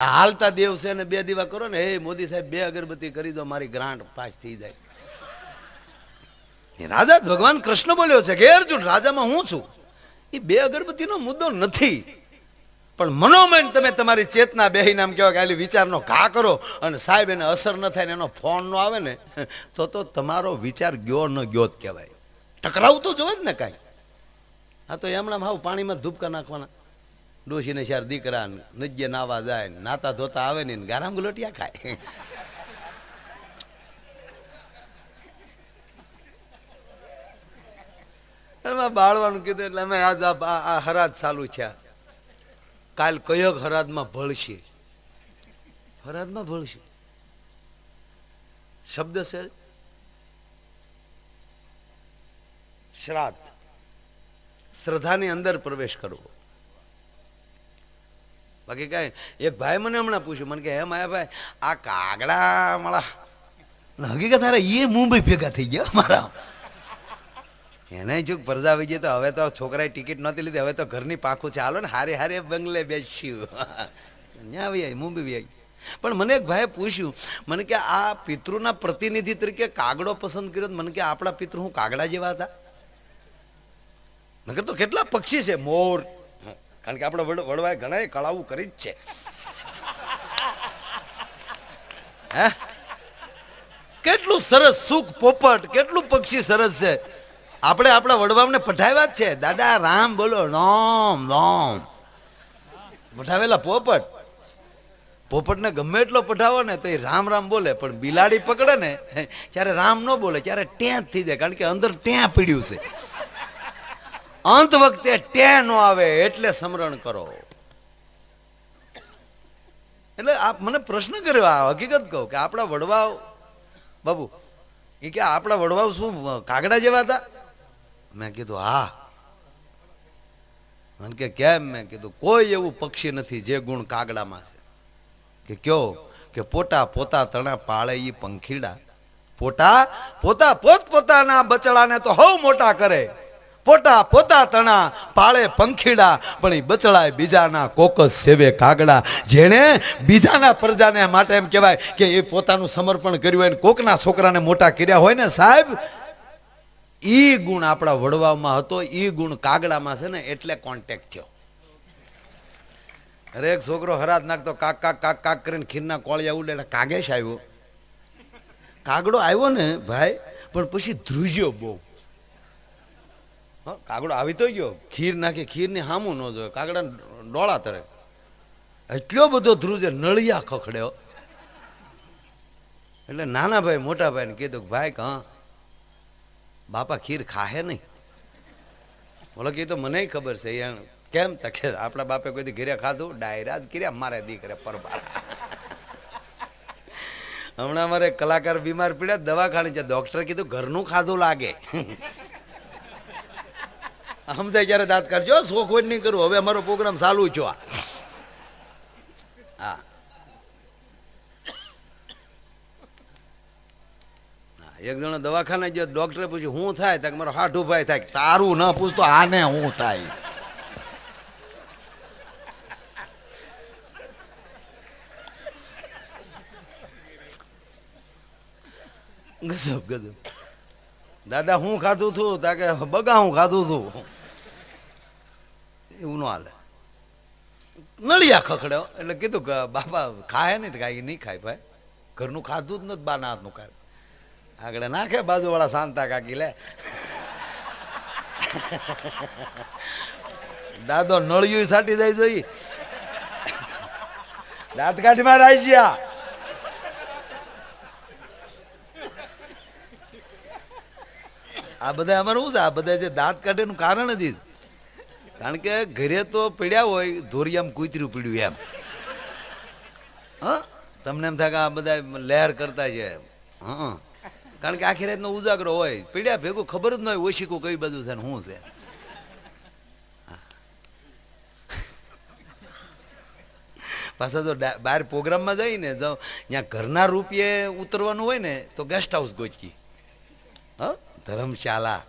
હાલતા દેવ છે ને બે દીવા કરો ને, હે મોદી સાહેબ, બે અગરબત્તી કરી દો, મારી ગ્રાન્ટ પાસ થઈ જાય. રાજા ભગવાન કૃષ્ણ બોલ્યો છે કે અર્જુન, રાજામાં હું છું? એ બે અગરબત્તીનો મુદ્દો નથી. પણ મનોમન તમે તમારી ચેતના બેહીને નામ કહેવાય કે આલી વિચારનો ઘા કરો અને સાહેબ એને અસર ન થાય ને એનો ફોન ન આવે ને, તો તો તમારો વિચાર ગયો ન ગયો જ કહેવાય. ટકરાવું તો જોવે જ ને કાંઈ. આ તો એમણા હાવ પાણીમાં ધૂપકા નાખવાના. ડોશીને ચાર દીકરા નજ્જે નાવા જાય નાતા ધોતા આવે ને ગારામ ગુલોટિયા ખાય. એમાં બાળવાનું કીધું એટલે અમે આજ આ હરાજ ચાલુ છે. કાલ કયો હરાજમાં ભળશે. હરાજમાં ભળશે. શબ્દ છે? શ્રાદ્ધ. શ્રદ્ધાની અંદર પ્રવેશ કરવો. બાકી કાંઈ એક ભાઈ મને હમણાં પૂછ્યું, મને કે, હે માયા ભાઈ આ કાગડા માળા હકીકત હારે એ મુંબઈ ભેગા થઈ ગયા મારા. એને જો પરજા આવી જાય તો હવે તો છોકરાએ ટિકિટ નહોતી લીધી, હવે તો ઘરની પાખું છે. હાલો ને, હારે હારે બંગલે બેસ્યું. ત્યાં આવી આવી મુંબઈ આવી પણ મને એક ભાઈએ પૂછ્યું, મને કે આ પિતૃના પ્રતિનિધિ તરીકે કાગડો પસંદ કર્યો મને કે આપણા પિતૃ હું કાગડા જેવા હતા? નગર તો કેટલા પક્ષી છે? મોર કારણ કે આપણે વડવાએ ઘણા કળાવું કરી જ છે. કેટલું સરસ સુખ પોપટ, કેટલું પક્ષી સરસ છે. આપણે આપણા વડવામને પઠાવ્યા જ છે. દાદા, રામ બોલો, રામ રામ. પઠાવેલા પોપટ. પોપટને ગમે એટલો પઠાવો ને તો એ રામ રામ બોલે, પણ બિલાડી પકડે ને ત્યારે રામ ન બોલે, ત્યારે ટેં થઈ જાય, કારણ કે અંદર ટેં પીડ્યું છે. અંત વખતે ટે ન આવે એટલે સમરણ કરો. એટલે આપ મને પ્રશ્ન કર્યો, આ હકીકત કહું કે આપણા વડવાઓ, બાબુ, એ કે આપણા વડવાઓ શું કાગડા જેવા હતા? મેં કીધું, હા. મને કે, કેમ? મેં કીધું, કોઈ એવું પક્ષી નથી જે ગુણ કાગડામાં છે. કે કયો? કે પોતા પોતા તણા પાળે ઈ પંખીડા. પોતા પોતા પોત પોતાના બચડાને તો હવ મોટા કરે. પોતા પોતા તણા, પાળે પંખીડા, પણ એ બચડાય બીજાના કોકસ સેવે કાગડા. જેણે બીજાના પ્રજાને માટે એમ કહેવાય કે એ પોતાનું સમર્પણ કર્યું હોય કોકના છોકરાને મોટા કર્યા હોય ને સાહેબ, ઈ ગુણ આપણા વડવામાં હતો, ઈ ગુણ કાગડામાં છે ને એટલે કોન્ટેક્ટ થયો. અરે એક છોકરો હરાજ નાખતો કાક કાક કાક કાક કરીને ખીરના કોળિયા ઉડે કાગેશ આવ્યો. કાગડો આવ્યો ને ભાઈ, પણ પછી ધ્રુજ્યો બહુ. કાગડો આવી તો ગયો. ખીર નાખી, ખીરને હામું ન જોયો કાગડા ડોળા તરે. એટલો બધો ધ્રુજે નળિયા ખખડ્યો. એટલે નાના ભાઈ, મોટા ભાઈને કીધું કે, ભાઈ હા બાપા ખીર ખાહે નહીં? બોલો કે તો મને ખબર છે એ કેમ તકે આપણા બાપે કોઈ દી ઘરે ખાધું? ડાયરા જ કર્યા, મારે દીકરે પરબાર. હમણાં અમારે કલાકાર બીમાર પીડ્યા, દવાખાને છે ડૉક્ટર કીધું, ઘરનું ખાધું લાગે. સમજાય જ્યારે દાંત કાઢજો. હોય નહીં કરું. હવે અમારો પ્રોગ્રામ ચાલુ છો આ. હા. એક જણો દવાખાને ગયો ડોક્ટરે પૂછ્યું, હું થાય? તો મારો હાઠું ભાઈ થાય. તારું ન પૂછતો આને હું થાય? ગજબ ગજબ. દાદા, હું ખાધું છું? તા કે, બગા હું ખાધું છું. એવું ન હાલે. નળિયા ખખડ્યો. એટલે કીધું કે, બાપા ખાય નહીં. કાંઈ નહીં ખાય ભાઈ. ઘરનું ખાધું જ નથી બાના હાથનું ખાય. આગળ નાખે, બાજુવાળા શાંતા કાકી, લે. દાદો નળિયું સાટી જાય જોઈ દાંત કાઢીમાં રાઈ ગયા. આ બધા અમારું શું છે? આ બધા જે દાંત કાઢેનું કારણ જ. કારણ કે ઘરે તો પીડ્યા હોય, ધોરિયામ કૂતર્યું પીડ્યું એમ. હા? તમને એમ થાય કે આ બધા લહેર કરતા છે હા. કારણ કે આખી રાતનો ઉજાગરો હોય, પીડ્યા ભેગું ખબર જ ન હોય ઓશીકું કઈ બધું છે ને શું છે. પાછા જો બહાર પ્રોગ્રામમાં જઈને જો ત્યાં ઘરના રૂપિયે ઉતરવાનું હોય ને, તો ગેસ્ટ હાઉસ ગોચકી. હ? ધર્મશાલા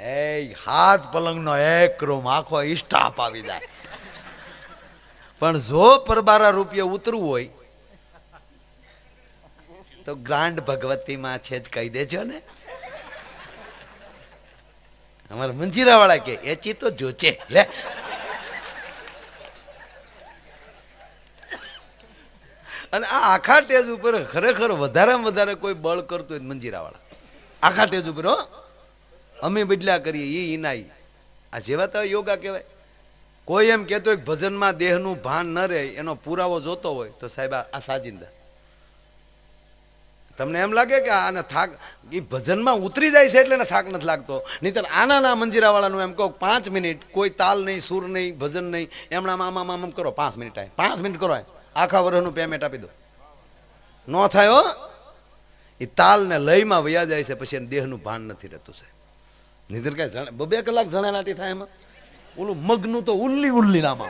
એ હાથ પલંગનો એક રૂમ, આખો સ્ટાફ આવી જાય. પણ જો પરબારા રૂપિયા ઉતરવું હોય, તો ગ્રાન્ડ ભગવતીમાં છે જ કહી દેજો ને. અમારા મંજીરા વાળા કે એચી તો જોચે લે. અને આ આખા ટેજ ઉપર ખરેખર વધારેમાં વધારે કોઈ બળ કરતું હોય મંજીરા વાળા આખા ટેજ ઉપર, હો. અમે બદલા કરીએ, ઈ ઈનાઈ. આ જેવા તો યોગા કહેવાય. કોઈ એમ કહેતો હોય ભજનમાં દેહનું ભાન ન રહે, એનો પુરાવો જોતો હોય, તો સાહેબ આ સાજિંદા. તમને એમ લાગે કે આને થાક એ ભજનમાં ઉતરી જાય છે એટલે થાક નથી લાગતો. નહીતર આના ના મંજીરાવાળાનું એમ કહો પાંચ મિનિટ, કોઈ તાલ નહીં, સુર નહીં, ભજન નહીં એમણા આમ આમ કરો, પાંચ મિનિટ આય. પાંચ મિનિટ કરો આખા વર્ષનું પેમેન્ટ આપી દો. ન થાય હો. એ તાલને લયમાં વયા જાય છે, પછી એને દેહનું ભાન નથી રહેતું છે નહીતર કાંઈ જણે બબે કલાક જણાનાટી થાય એમાં. ઓલું મગનું તો ઉલ્લી ઉલ્લી નામ.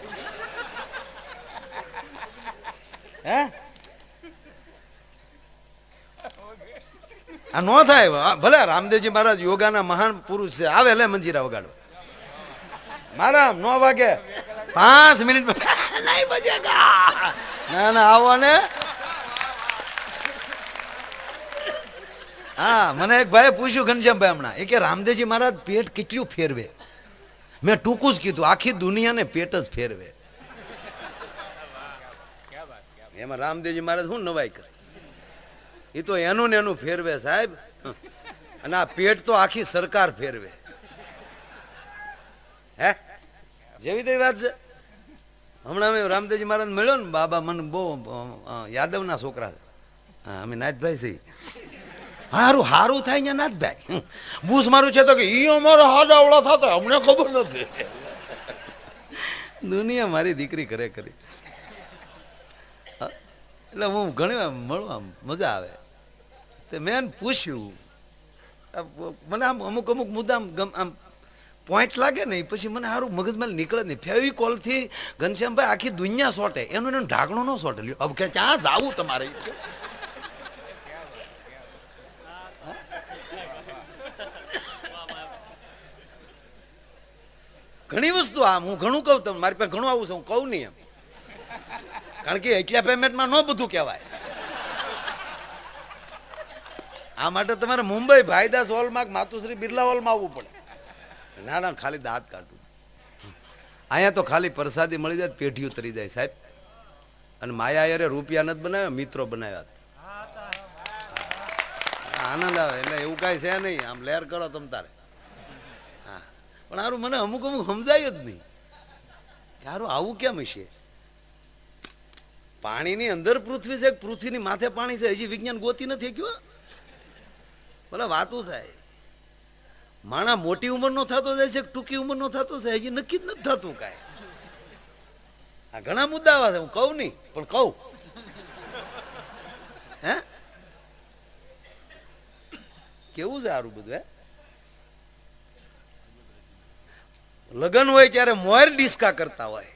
હે? આ નો થાય. ભલે રામદેવજી મહારાજ યોગાના મહાન પુરુષ છે. આવે લે મંજીરા વગાડવા. મારા નો વાગે. પાંચ મિનિટ નહીં બજેગા ના ના, આવો ને. હા, મને એક ભાઈ પૂછ્યું ઘનશ્યામભાઈ હમણાં. એ કે, રામદેવજી મહારાજ, પેટ કેટલું ફેરવે? મેં ટૂંકું જ કીધું, આખી દુનિયાને પેટ જ ફેરવે. એમાં રામદેવજી મહારાજ શું નવાઈ કરે? એ તો એનું ને એનું ફેરવે, સાહેબ. અને આ પેટ તો આખી સરકાર ફેરવે. હે? જેવી તેવી વાત છે? હમણાં અમે રામદેવજી મહારાજ મળ્યો ને, બાબા મને બહુ યાદવના છોકરા હા, અમે નાથભાઈ છીએ. હારું હારું થાય ને જ ભાઈ. બૂસ મારું છે તો કે ઈ અમારો હાડાવડો થતો, અમને ખબર નથી. દુનિયા મારી દીકરી કરે. કરી એટલે હું ઘણી વાર મળવા મજા આવે. તે મેં પૂછ્યું મને આમ અમુક અમુક મુદ્દા આમ આમ પોઈન્ટ લાગે ને પછી મને સારું મગજમાં નીકળે નહીં. નહીં ફેવિકોલથી ઘનશ્યામભાઈ આખી દુનિયા સોટે. એનું એનું ઢાંકણું ન સોટે. લ્યો, હવે ક્યાં જાવું તમારે ઘણી વસ્તુ આમ હું ઘણું કહું તમને, મારી પાસે ઘણું આવું છે, હું કહું નહીં એમ. કારણ કે એટલા પેમેન્ટમાં ન બધું કહેવાય. આ માટે તમારે મુંબઈ ભાઈદાસ હોલમાં માતુશ્રી બિરલા હોલમાં આવવું પડે. ના ના, ખાલી દાંત કાઢું. અહીંયા તો ખાલી પ્રસાદી મળી જાય પેઢીઓ પેઢી ઉતરી જાય, સાહેબ. અને માયા યારે રૂપિયા નથી બનાવ્યા, મિત્રો બનાવ્યા આનંદ આવે, એટલે એવું કાંઈ છે નહીં. આમ લેર કરો તમ તારે. પણ હારું, મને અમુક અમુક સમજાય જ નહીં. હારું, આવું કેમ હશે? પાણીની અંદર પૃથ્વી છે, પૃથ્વીની માથે પાણી છે, હજી વિજ્ઞાન ગોતી નથી ગયું ભલે વાતું થાય. માણા મોટી ઉંમરનો થતો જાય છે, ટૂંકી ઉંમરનો થતો છે, હજી નક્કી જ નથી થતું કાંઈ. આ ઘણા મુદ્દા આવા છે, હું કહું નહીં, પણ કહું. હે? કેવું છે સારું બધું, હે? લગ્ન હોય ત્યારે મોર ડિસ્કા કરતા હોય.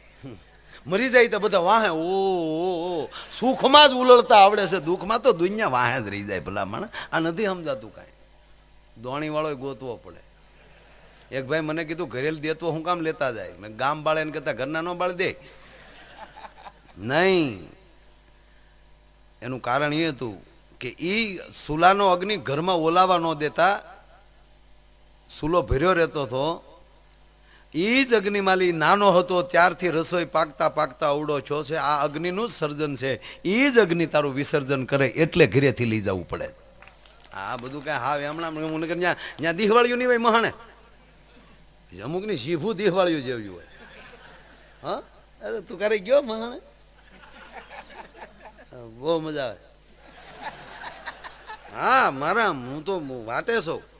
મરી જાય તો બધા વાહે, ઓ સુખમાં જ ઉલળતા આવડે છે. દુઃખમાં તો દુનિયા વાહે જ રહી જાય ભલા આ નથી સમજાતું કાંઈ. દોણી વાળો ગોતવો પડે. એક ભાઈ મને કીધું, ઘરેલ દેતો હું કામ લેતા જાય. મેં ગામ બાળે એને કહેતા, ઘરના નો બાળ દે. નહીં. એનું કારણ એ હતું કે એ સુલાનો અગ્નિ ઘરમાં ઓલાવા ન દેતા. સુલો ભર્યો રહેતો હતો એ જ અગ્નિમાલી નાનો હતો, ત્યારથી રસોઈ પાકતા પાકતા અવડો છો છે. આ અગ્નિનું જ સર્જન છે. એ જ અગ્નિ તારું વિસર્જન કરે એટલે ઘરેથી લઈ જવું પડે. આ બધું કાંઈ હા હમણાં હું નકર જ્યાં ત્યાં દિહવાળિયું નહીં હોય મહાણે. અમુકની શીભું દિહવાળ્યું જેવું હોય. હા? અરે તું ક્યારે ગયો મહાણે? બહુ મજા આવે. હા, મારા, હું તો વાતે છું.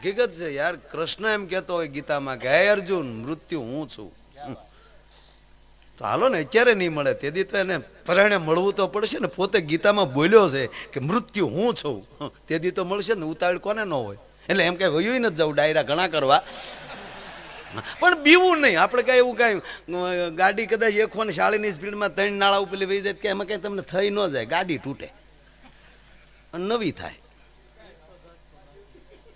હકીકત છે યાર, કૃષ્ણ એમ કહેતો હોય ગીતામાં કે, હે અર્જુન, મૃત્યુ હું છું. તો હાલો ને અત્યારે નહીં મળે? તેથી તો એને પરાણે મળવું તો પડશે ને, પોતે ગીતામાં બોલ્યો છે કે, મૃત્યુ હું છું. તેથી તો મળશે ને, ઉતાવળ કોને ન હોય? એટલે એમ કઈ વયું નથી જવું, ડાયરા ઘણા કરવા. પણ બીવું નહીં, આપણે કાંઈ એવું કાંઈ ગાડી કદાચ એકો ને શાળીની સ્પીડમાં ત્રણ નાળા ઉપર વહી જાય કે એમાં કાંઈ તમને થઈ ન જાય, ગાડી તૂટે. નવી થાય.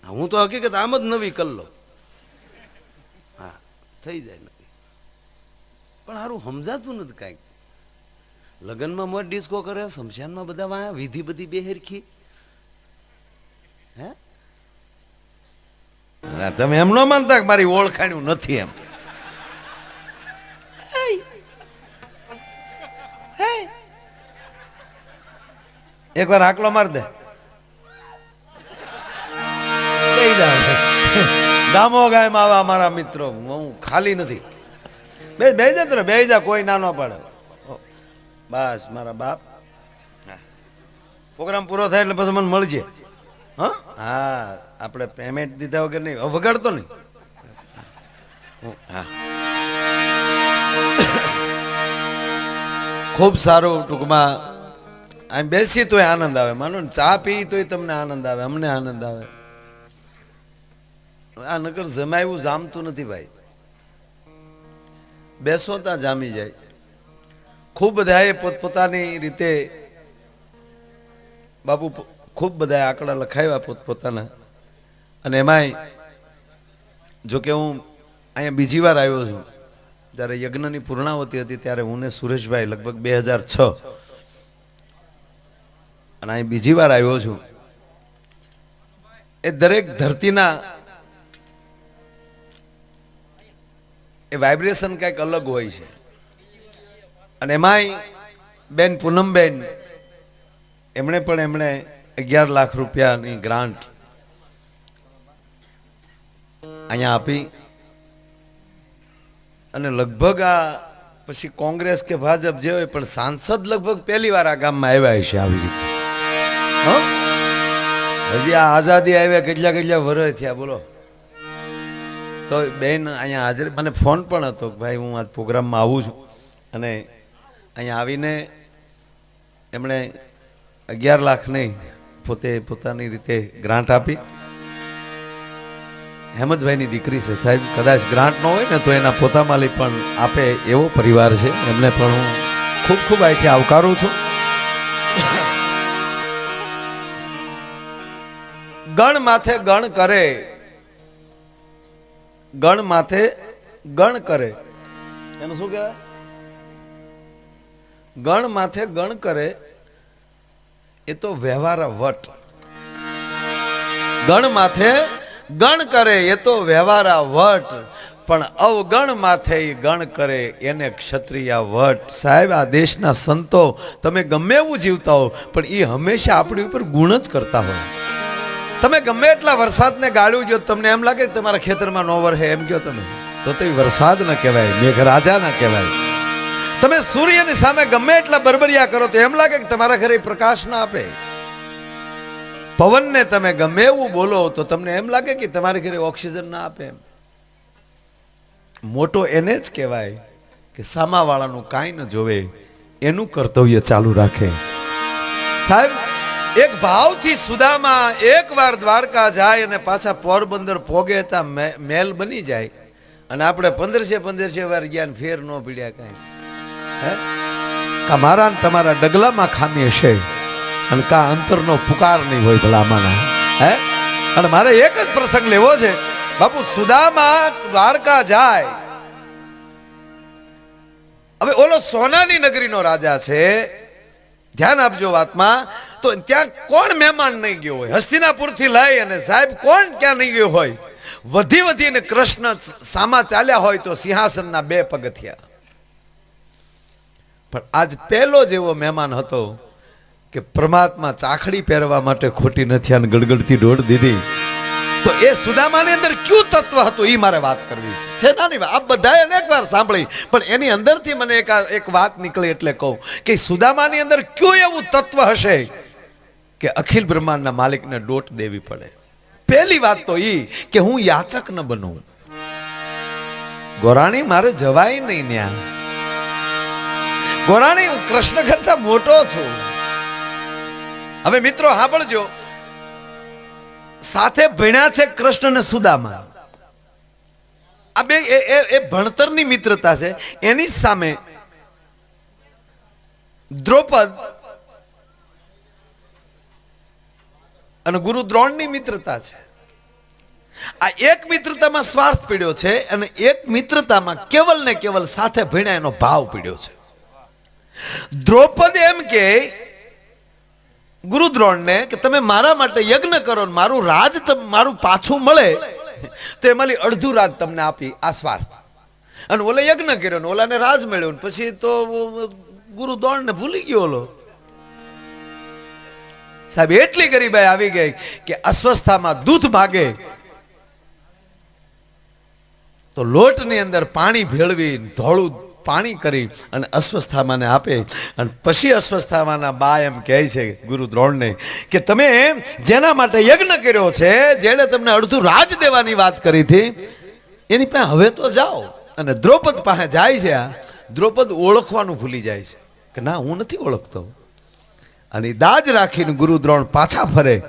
હું તો હકીકત આમ જ નવી કલ્લો હા થઈ જાય નક્કી પણ સારું સમજાતું નથી કાંઈક. લગ્નમાં મોજ ડિસ્કો કરે શમશાનમાં બધા વાયા વિધિ બધી બેહેરખી હે? તમે એમ ન માનતા કે મારી ઓળખાણ્યું નથી એમ. એકવાર આકલો માર દે. બેહી જાઓ. ગામો ગાયમાં આવા અમારા મિત્રો. હું ખાલી નથી. બે બે જા બે જા કોઈ ના ન પાડે. બસ, મારા બાપ. પ્રોગ્રામ પૂરો થાય એટલે પછી મને મળજે. હા? હા, આપણે પેમેન્ટ દીધા વગર નહીં. વગાડતો નહીં. હું- ખૂબ સારું ટૂંકમાં. આમ બેસી તોય આનંદ આવે. માનો ને, ચા પી તોય તમને આનંદ આવે, અમને આનંદ આવે. આ નગર જમાયું જામતું નથી ભાઈ. બેસો ત્યાં જામી જાય. ખૂબ બધાએ પોતપોતાની રીતે બાપુ ખૂબ બધાએ આંકડા લખાવ્યા પોતપોતાના. અને એમાંય જો કે હું અહીંયા બીજી વાર આવ્યો છું. જ્યારે યજ્ઞની પૂર્ણાવતી હતી ત્યારે હું ને સુરેશભાઈ લગભગ બે હજાર છ. અને અહીં બીજી વાર આવ્યો છું. એ દરેક ધરતીના એ વાઇબ્રેશન કંઈક અલગ હોય છે. અને એમાંય બેન પૂનમબેન, એમણે પણ એમણે અગિયાર લાખ રૂપિયાની ગ્રાન્ટ અહીંયા આપી. અને લગભગ આ પછી કોંગ્રેસ કે ભાજપ જે હોય, પણ સાંસદ લગભગ પહેલી વાર આ ગામમાં આવ્યા છે આવી રીતે. હજી આઝાદી આવ્યા કેટલા કેટલા વર્ષ થયા, બોલો. તો બેન અહીંયા હાજર મને ફોન પણ હતો કે ભાઈ હું આ પ્રોગ્રામમાં આવું છું. અને અહીંયા આવીને એમણે અગિયાર લાખની પોતે પોતાની રીતે ગ્રાન્ટ આપી. હેમંતભાઈની દીકરી છે સાહેબ, કદાચ ગ્રાન્ટ ન હોય ને તો એના પોતામાલી પણ આપે એવો પરિવાર છે. એમને પણ હું ખૂબ ખૂબ અહીંથી આવકારું છું. ગણ માથે ગણ કરે ગણ માથે ગણ કરે. એનું શું કહેવાય? ગણ માથે ગણ કરે, એ તો વ્યવહાર વટ. ગણ માથે ગણ કરે, એ તો વ્યવહારા વટ. પણ અવગણ માથે ગણ કરે, એને ક્ષત્રિય વટ. સાહેબ, આ દેશના સંતો, તમે ગમે એવું જીવતા હો, પણ એ હંમેશા આપણી ઉપર ગુણ જ કરતા હોય. તમે ગમે એટલા વરસાદને ગાળ્યું જો તમને એમ લાગે તમારા ખેતરમાં નોવર વરહે, એમ કહો તમે. તો તે વરસાદ ન કહેવાય, મેઘરાજા ન કહેવાય. તમે સૂર્યની સામે ગમે એટલા બરબરિયા કરો તો એમ લાગે કે તમારા ઘરે પ્રકાશ ના આપે. પવનને તમે ગમે એવું બોલો તો તમને એમ લાગે કે તમારે ઘરે ઓક્સિજન ના આપે એમ. મોટો એને જ કહેવાય કે સામાવાળાનું કાંઈ ન જોવે, એનું કર્તવ્ય ચાલુ રાખે. સાહેબ એક ભાવથી સુદામા એકવાર દ્વારકા જાય અને પાછા પોરબંદર પોગે ત્યાં મેલ બની જાય. અને આપણે પંદરસે પંદરસે વાર ગયા ફેર ન પીડ્યા કાંઈ. કા મારા ને તમારા ડગલામાં ખામી હશે. અને કા અંતરનો પુકાર નહીં હોય ભલામાના હે? અને મારે એક જ પ્રસંગ લેવો છે. બાપુ, સુદામા દ્વારકા જાય. હવે ઓલો સોનાની નગરીનો રાજા છે. ધ્યાન આપજો વાતમાં. તો ત્યાં કોણ મહેમાન નહીં ગયો હોય? હસ્તિનાપુરથી લઈ અને સાહેબ કોણ ક્યાં નહીં ગયો હોય? વધી વધીને કૃષ્ણ સામા ચાલ્યા હોય તો સિંહાસનના બે પગથિયા. પણ આજ પહેલો જેવો મહેમાન હતો કે પરમાત્મા ચાખડી પહેરવા માટે ખોટી નથી અને ગડગડતી દોડ દીધી. તો એ સુદામાની અંદર કયું તત્વ હતું? એ મારે વાત કરવી છે. નાની આ બધાએ અનેક વાર સાંભળી. પણ એની અંદરથી મને એક એક વાત નીકળી એટલે કહું કે સુદામાની અંદર કયું એવું તત્વ હશે કે અખિલ બ્રહ્માંડના માલિકને ડોટ દેવી પડે? પહેલી વાત તો એ કે હું યાચક ન બનું. ગોરાણી મારે જવાય નહીં ત્યાં ગોરાણી, હું કૃષ્ણ કરતા મોટો છું. હવે મિત્રો, સાંભળજો. સાથે ભણ્યા છે કૃષ્ણ અને સુદામા. આ બે એ ભણતરની મિત્રતા છે. એની સામે દ્રૌપદ અને ગુરુ દ્રોણની મિત્રતા છે. આ એક મિત્રતામાં સ્વાર્થ પીડ્યો છે અને એક મિત્રતામાં કેવલ ને કેવલ સાથે ભણ્યા એનો ભાવ પીડ્યો છે. દ્રૌપદ એમ કે ગુરુદ્રોણને કે તમે મારા માટે યજ્ઞ કરો મારું રાજ મારું પાછું મળે, તો એમાંથી અડધું રાજ તમને આપી આ સ્વાર્થ. અને ઓલે યજ્ઞ કર્યો ને ઓલાને રાજ મળ્યો ને પછી તો ગુરુ દોણને ભૂલી ગયો ઓલો. સાહેબ, એટલી ગરીબાઈ આવી ગઈ કે અસ્વસ્થામાં દૂધ ભાગે તો લોટની અંદર પાણી ભેળવી ધોળું પાણી કરી અને અસ્વસ્થામાને આપે. અને પછી અસ્વસ્થામાના બા એમ કહે છે ગુરુ દ્રોણને કે તમે જેના માટે યજ્ઞ કર્યો છે, જેણે તમને અડધું રાજ દેવાની વાત કરી હતી, એની પાસે હવે તો જાઓ. અને દ્રૌપદ પાસે જાય છે આ. દ્રૌપદ ઓળખવાનું ભૂલી જાય છે કે ના, હું નથી ઓળખતો. અને દાજ રાખીને ગુરુ દ્રોણ પાછા ફરે.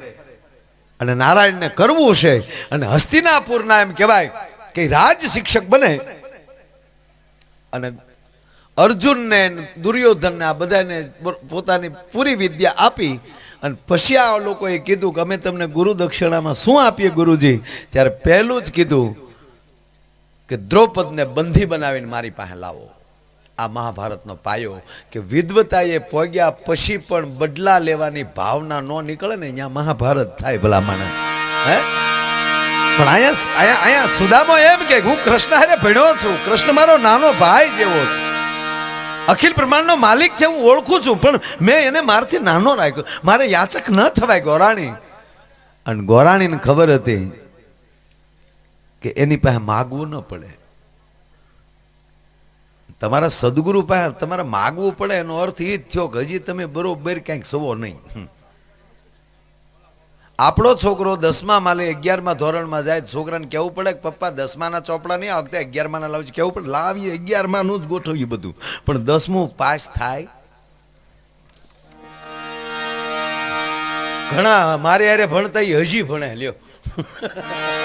અને નારાયણને કરવું છે અને હસ્તિનાપુરના એમ કહેવાય કે રાજ શિક્ષક બને. અને અર્જુનને દુર્યોધનને આ બધાને પોતાની પૂરી વિદ્યા આપી અને પછી આ લોકોએ કીધું કે અમે તમને ગુરુ દક્ષિણામાં શું આપીએ ગુરુજી? ત્યારે પહેલું જ કીધું કે દ્રૌપદને બંધી બનાવીને મારી પાસે લાવો. આ મહાભારતનો પાયો કે વિદ્વતાએ પોગ્યા પછી પણ બદલા લેવાની ભાવના ન નીકળે ને અહીંયા મહાભારત થાય ભલા માણસ હે? પણ અહીંયા અહીંયા સુદામો એમ કે, હું કૃષ્ણ હારે ભણ્યો છું. કૃષ્ણ મારો નાનો ભાઈ જેવો છે. અખિલ બ્રહ્માંડનો માલિક છે, હું ઓળખું છું, પણ મેં એને મારથી નાનો રાખ્યો. મારે યાચક ન થવાય ગોરાણી. અને ગોરાણીને ખબર હતી કે એની પાસે માગવું ન પડે. તમારા સદગુરુ પાસે, તમારે માગવું પડે, એનો અર્થ એ જ થયો કે હજી તમે બરોબર ક્યાંક સવો નહીં. આપણો છોકરો દસમા માલે અગિયારમાં ધોરણમાં જાય, છોકરાને કેવું પડે કે પપ્પા, દસમાના ચોપડા નહીં આ વખતે અગિયારમાં ના લાવજો કેવું પડે, લાવીએ, અગિયારમાંનું જ ગોઠવ્યું બધું. પણ દસમું પાસ થાય. ઘણા, મારે યારે ભણતા હજી ભણે, લ્યો?